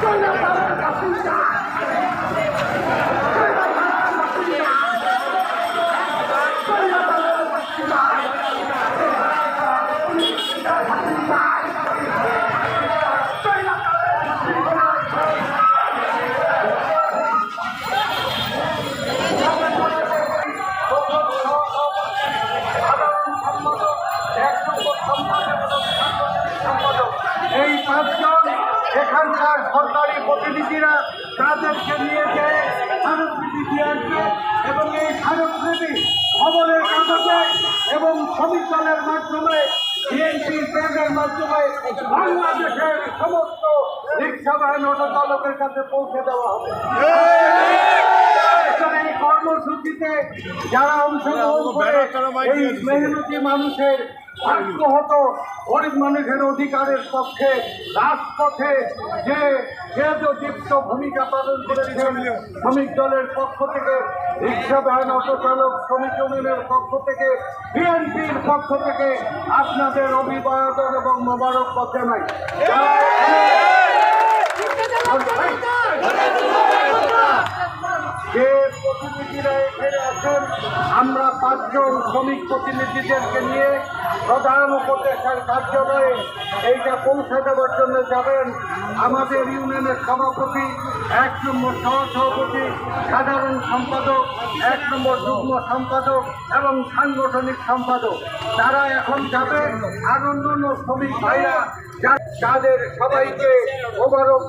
就让他们俩回家 এখানকার সরকারি প্রতিনিধিরা তাদেরকে নিয়ে যায় স্মারকলিপি দিয়ে আসবে এবং এই স্মারকলিপি খবরের কাগজে এবং সমীকরণের মাধ্যমে বিএনপি ব্যাগের মাধ্যমে বাংলাদেশের সমস্ত রিক্সা বাহিনী অটো চালকের কাছে পৌঁছে দেওয়া হবে। এই কর্মসূচিতে যারা অংশগ্রহণ করে এই মেহনতি মানুষের আত্মহত গরিব মানুষের অধিকারের পক্ষে রাজপথে যে যে দীপ্ত ভূমিকা পালন করেছেন শ্রমিক দলের পক্ষ থেকে রিক্সা ভ্যান অটো শ্রমিক ইউনিয়নের পক্ষ থেকে বিএনপির পক্ষ থেকে আপনাদের অভিবাদন এবং মোবারক জানাই। যে প্রতিনিধিরা আমরা পাঁচজন শ্রমিক প্রতিনিধিদেরকে নিয়ে প্রধান উপদেষ্টার কার্যালয়ে এইটা পৌঁছে দেওয়ার জন্য যাবেন। আমাদের ইউনিয়নের সভাপতি, এক নম্বর সহসভাপতি সাধারণ সম্পাদক, এক নম্বর যুগ্ম সম্পাদক এবং সাংগঠনিক সম্পাদক। তারা এখন যাবে আর অন্য অন্য শ্রমিক ভাইরা, যাদের সবাইকে ওভারঅল